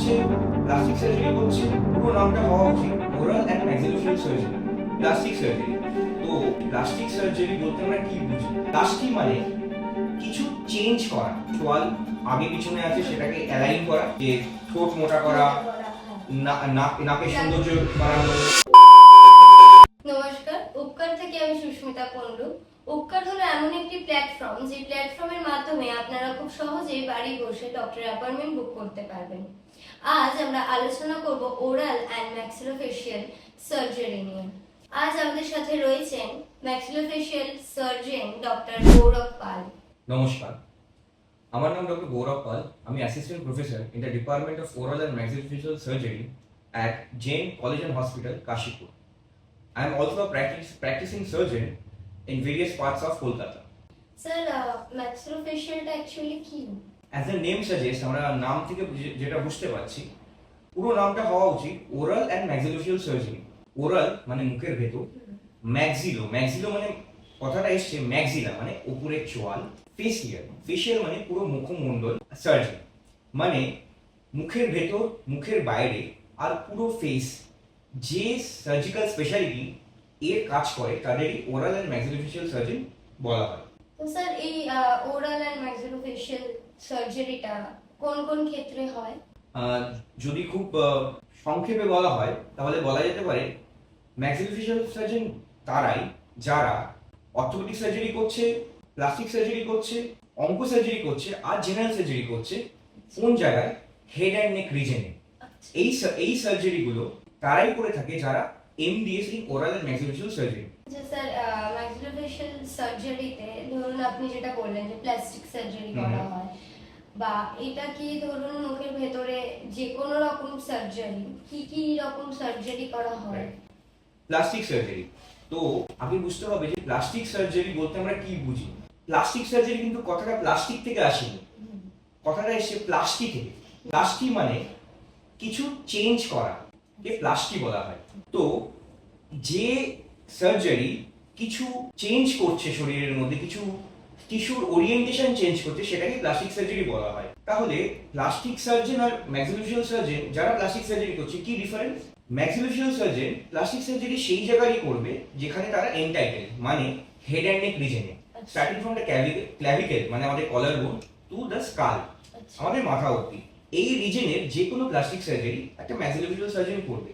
করছে plastic surgery করছে পুরো নামটা হওয়া উচিত। Oral and maxillofacial surgery plastic surgery তো প্লাস্টিক সার্জারি বলতে আমরা কি বুঝি? প্লাস্টিক মানে কিছু চেঞ্জ করা। চোয়াল আগে পিছনে আছে, সেটাকে অ্যালাইন করা, যে ঠোঁট মোটা করা নাকের সৌন্দর্য বাড়ানো। নমস্কার, উপকার থেকে আমি সুস্মিতা কুন্ডু উপকার হলো এমন একটি প্ল্যাটফর্ম যে প্ল্যাটফর্মের মাধ্যমে আপনারা খুব সহজেই বাড়ি বসে ডক্টর অ্যাপয়েন্টমেন্ট বুক করতে পারবেন। আজ আমরা আলোচনা করব ওরাল অ্যান্ড ম্যাক্সিলোফেশিয়াল সার্জারি নিয়ে। আজ আমাদের সাথে রয়েছেন maxillofacial surgeon doctor Gourab Pal. নমস্কার। আমার নাম ডক্টর গৌরব পাল। আমি assistant professor in the department of oral and maxillofacial surgery at gen college and hospital Kashipur I am also practicing surgeon in various parts of Kolkata sir ম্যাক্সিলোফেশিয়ালটা actually কি? As a name suggest আমরা নাম থেকে যেটা বুঝতে পারছি পুরো নামটা হওয়া উচিত oral and maxillofacial surgery oral মানে মুখের ভেতর ম্যাক্সিলো ম্যাক্সিলো মানে কথাটা এসছে ম্যাক্সিলা মানে উপরের চোয়াল ফেসিয়াল ফেসিয়াল মানে পুরো মুখমণ্ডল সার্জারি মানে মুখের ভেতর মুখের বাইরে আর পুরো ফেস যে সার্জিক্যাল স্পেশালিটি এর কাজ করে তাদেরই ওরাল অ্যান্ড ম্যাক্সিলোফিশিয়াল সার্জন বলা হয়। তো স্যার এই ওরাল অ্যান্ড ম্যাক্সিলোফেশিয়াল সার্জারিটা কোন কোন ক্ষেত্রে হয়? যদি খুব সংক্ষেপে বলা হয় তাহলে বলা যেতে পারে ম্যাক্সিলোফেশিয়াল সার্জন তারাই যারা অর্থোপেডিক সার্জারি করছে প্লাস্টিক সার্জারি করছে অঙ্ক সার্জারি করছে আর জেনারেল সার্জারি করছে কোন জায়গায়? হেড অ্যান্ড নেক রিজনে এই এই সার্জারিগুলো তারাই করে থাকে যারা MDS in oral and maxillofacial surgery যে স্যার ম্যাক্সিলোফেশিয়াল সার্জারিতে ধরুন আপনি যেটা বললেন যে প্লাস্টিক সার্জারি। করা হয় বা এটা কি ধরুন মুখের ভেতরে যে কোনো রকম সার্জারি কি কি রকম সার্জারি করা হয়? প্লাস্টিক সার্জারি তো আগে বুঝতে হবে যে প্লাস্টিক সার্জারি বলতে আমরা কি বুঝি? প্লাস্টিক সার্জারি কিন্তু কথাটা প্লাস্টিক থেকে আসেনি। কথাটা এসছে প্লাস্টিক থেকে প্লাস্টিক মানে কিছু চেঞ্জ করা। যে প্লাস্টিক বলা হয়। তো যে সার্জারি কিছু চেঞ্জ করছে শরীরের মধ্যে কিছু টিস্যুর ওরিয়েন্টেশন চেঞ্জ করছে সেটাকে প্লাস্টিক সার্জারি বলা হয়। তাহলে প্লাস্টিক সার্জন আর ম্যাক্সিলোফিয়াল সার্জন যারা প্লাস্টিক সার্জারি করছে কি difference maxillofacial surgeon plastic surgery সেই জায়গারই করবে যেখানে তারা এন্টাইটেল মানে হেড অ্যান্ড নেক রিজনে স্টার্টিং ফ্রম দ্য ক্ল্যাভিকেল মানে আমাদের কলার বোন টু দ্য স্কাল। আমাদের মাথা অব্দি এই রিজনের যে কোনো প্লাস্টিক সার্জারি একটা ম্যাক্সিলোফেশিয়াল সার্জারি করবে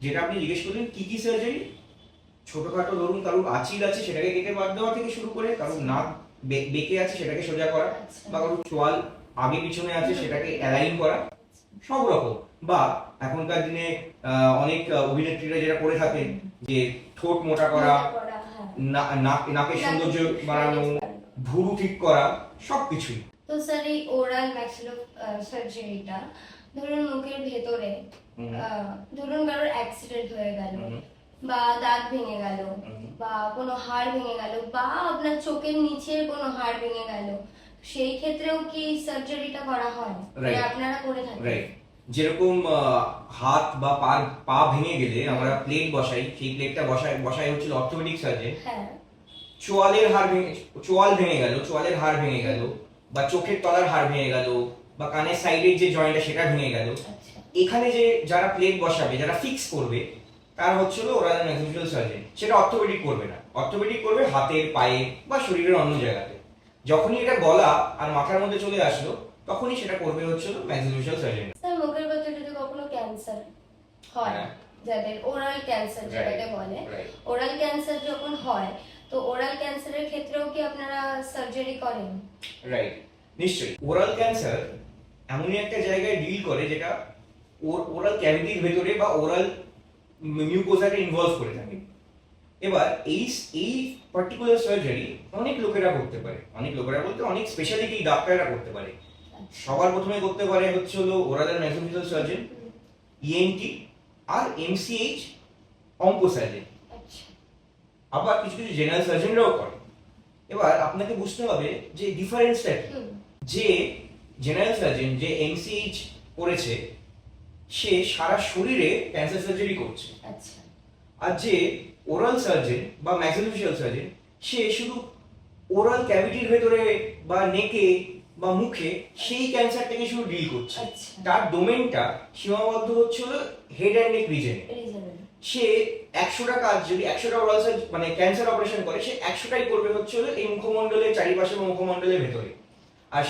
যেটা আপনি জিজ্ঞেস করলেন কি কি সার্জারি ছোটখাটো ধরুন কারোর আচিল আছে সেটাকে কেটে বাদ দেওয়া থেকে শুরু করে কারোর নাক বেঁকে আছে সেটাকে সোজা করা। বা কারোর চোয়াল আগে পিছনে আছে সেটাকে অ্যালাইন করা সব রকম বা এখনকার দিনে অনেক অভিনেত্রীরা যেটা করে থাকেন যে ঠোঁট মোটা করা হ্যাঁ। নাকের সৌন্দর্য বাড়ানো। ভুরু ঠিক করা সবকিছুই তো স্যার এই ওরাল ম্যাক্সিলো সার্জারিটা ধরুন মুখের ভেতরে ধরুন কারোর অ্যাক্সিডেন্ট হয়ে গেল বা দাঁত ভেঙে গেল বা কোনো হাড় ভেঙে গেল বা আপনার চোখের নিচের কোনো হাড় ভেঙে গেল সেই ক্ষেত্রেও কি সার্জারিটা করা হয়? মানে আপনারা করে থাকেন? যেরকম হাত বা পা পা ভেঙে গেলে আমরা প্লেট বসাই সেই প্লেটটা বসাই বসাই হচ্ছিল অর্থোপেডিক সার্জন হ্যাঁ। চোয়ালের হাড় ভেঙে চোয়াল ভেঙে গেল চোয়ালের হাড় ভেঙে গেল বা চোখের তলার হাড় ভেঙে গেল বা কানের সাইডের যে জয়েন্টটা সেটা ভেঙে গেল। আচ্ছা। এখানে যে যারা প্লেট বসাবে যারা ফিক্স করবে তার হচ্ছিল ওরাল ম্যাক্সিলোফেশিয়াল সার্জন সেটা অর্থোপেডিক করবে না। অর্থোপেডিক করবে হাতের পায়ে বা শরীরের অন্য জায়গাতে। যখনই এটা গলা আর মাথার মধ্যে চলে আসলো তখনই সেটা করবে হচ্ছিল ম্যাক্সিলোফেশিয়াল সার্জন স্যার মুখের ভেতরে যদি কখনো ক্যান্সার হয় হ্যাঁ। যাদের ওরাল ক্যান্সার যেটাকে বলে ওরাল ক্যান্সার যখন হয় তো ওরাল ক্যান্সারের ক্ষেত্রেও কি আপনারা সার্জারি করেন? রাইট নিশ্চয়ই। ওরাল ক্যান্সার এমনই একটা জায়গায় ডিল করে যেটা ওর ওরাল ক্যাভিটির ভেতরে বা ওরাল মিউকোজাকে ইনভলভ করে থাকে। এবার এই এই পার্টিকুলার সার্জারি অনেক লোকেরা করতে পারে। অনেক লোকেরা বলতে অনেক স্পেশালিটি ডাক্তাররা করতে পারে। সবার প্রথমে করতে পারে হচ্ছে হলো ওরাল ম্যাক্সিলোফেশিয়াল সার্জন ইএনটি আর এমসিএইচ অঙ্কো সার্জন আচ্ছা আবার কিছু কিছু জেনারেল সার্জনরাও করে। এবার আপনাকে বুঝতে হবে যে ডিফারেন্সটা কি? যে জেনারেল সার্জন যে এমসিএইচ করেছে সে সারা শরীরে ক্যান্সার সার্জারি করছে। আচ্ছা। আর যে ওরাল সার্জন বা ম্যাক্সিলোফেশিয়াল সার্জন সে শুধু ওরাল ক্যাভিটির ভেতরে বা নেকে বা মুখে সেই ক্যান্সারটাকে শুধু ডিল করছে। আচ্ছা। তার ডোমেনটা সীমাবদ্ধ হচ্ছে হেড অ্যান্ড নেক রিজনে সে একশোটা কাজ যদি একশোটা ওরাল মানে ক্যান্সার অপারেশন করে, সে একশোটাই করবে হচ্ছে এই মুখমণ্ডলের চারিপাশে বা মুখমণ্ডলের ভেতরে। আর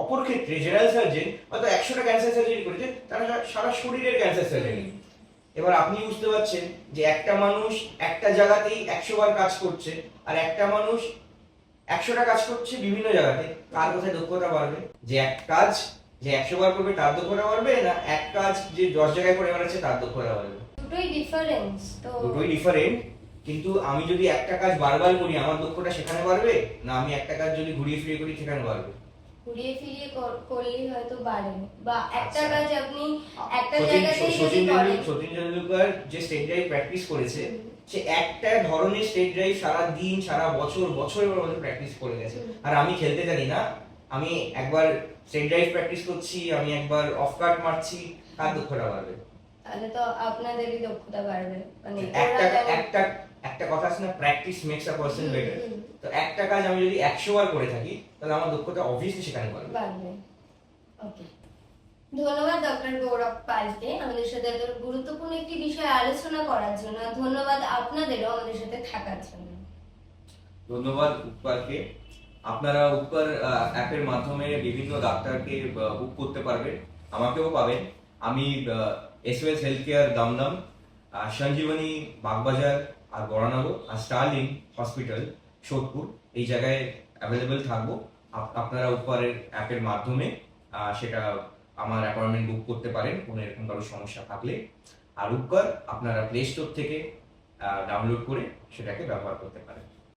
অপর ক্ষেত্রে জেনারেল সার্জেন হয়তো একশোটা ক্যান্সার সার্জারি করেছে, তারা সারা শরীরের ক্যান্সার সার্জারি এবার আপনি বুঝতে পারছেন যে একটা মানুষ একটা জায়গাতেই একশো বার কাজ করছে, আর একটা মানুষ একশোটা কাজ করছে বিভিন্ন জায়গাতে কার কোথায় দক্ষতা বাড়বে। যে এক কাজ যে একশো বার করবে, তার দক্ষতা বাড়বে, না এক কাজ যে দশ জায়গায় করে বেড়াচ্ছে, তার দক্ষতা বাড়বে। দুটোই ডিফারেন্স তো দুটোই ডিফারেন্ট কিন্তু আমি যদি একটা কাজ বারবার করি আমার দক্ষতা সেখানে বাড়বে? না আমি একটা কাজ যদি ঘুরিয়ে ফিরিয়ে করি সেখানে বাড়বে। ঘুরিয়ে ফিরিয়ে কর- করলেই হয়তো বাড়ে। বা একটা আচ্ছা। কাজ আপনি একটা জায়গাতেই যদি সচিন করেন সচিন তেন্ডুলকর যে স্টেট ড্রাইভ প্র্যাকটিস করেছে সে একটা ধরনের স্টেট ড্রাইভ সারা দিন সারা বছর বছরের পর বছর প্র্যাকটিস করে গেছে। আর আমি খেলতে জানি না। আমি একবার স্টেট ড্রাইভ প্র্যাকটিস করছি আমি একবার অফ কাট মারছি কার দক্ষতা বাড়বে। তাহলে তো আপনাদেরই দক্ষতা বাড়বে। মানে একটা একটা একটা কথা আছে না practice makes a person better তো একটা কাজ আমি যদি একশো বার করে থাকি তাহলে আমার দক্ষতা অবভিয়াসলি সেখানে বাড়বে। বাড়বে। ওকে ধন্যবাদ ডক্টর গৌরব পালকে আমাদের সাথে এত গুরুত্বপূর্ণ একটি বিষয়ে আলোচনা করার জন্য ধন্যবাদ আপনাদেরও আমাদের সাথে থাকার জন্য। ধন্যবাদ উপকারকে আপনারা উপকার অ্যাপের মাধ্যমে বিভিন্ন ডাক্তারকে বুক করতে পারবেন আমাকেও পাবেন। আমি এসওএস হেলথ কেয়ার দমদম আহ, সঞ্জীবনী বাগবাজার আর বরানগর আর স্টারলিং হসপিটাল সোদপুর এই জায়গায় অ্যাভেলেবেল থাকব। আপ- আপনারা উপকারের অ্যাপের মাধ্যমে সেটা আমার অ্যাপয়েন্টমেন্ট বুক করতে পারেন কোনো এরকম কারও সমস্যা থাকলে। আর উপকার আপনারা প্লে স্টোর থেকে ডাউনলোড করে সেটাকে ব্যবহার করতে পারেন।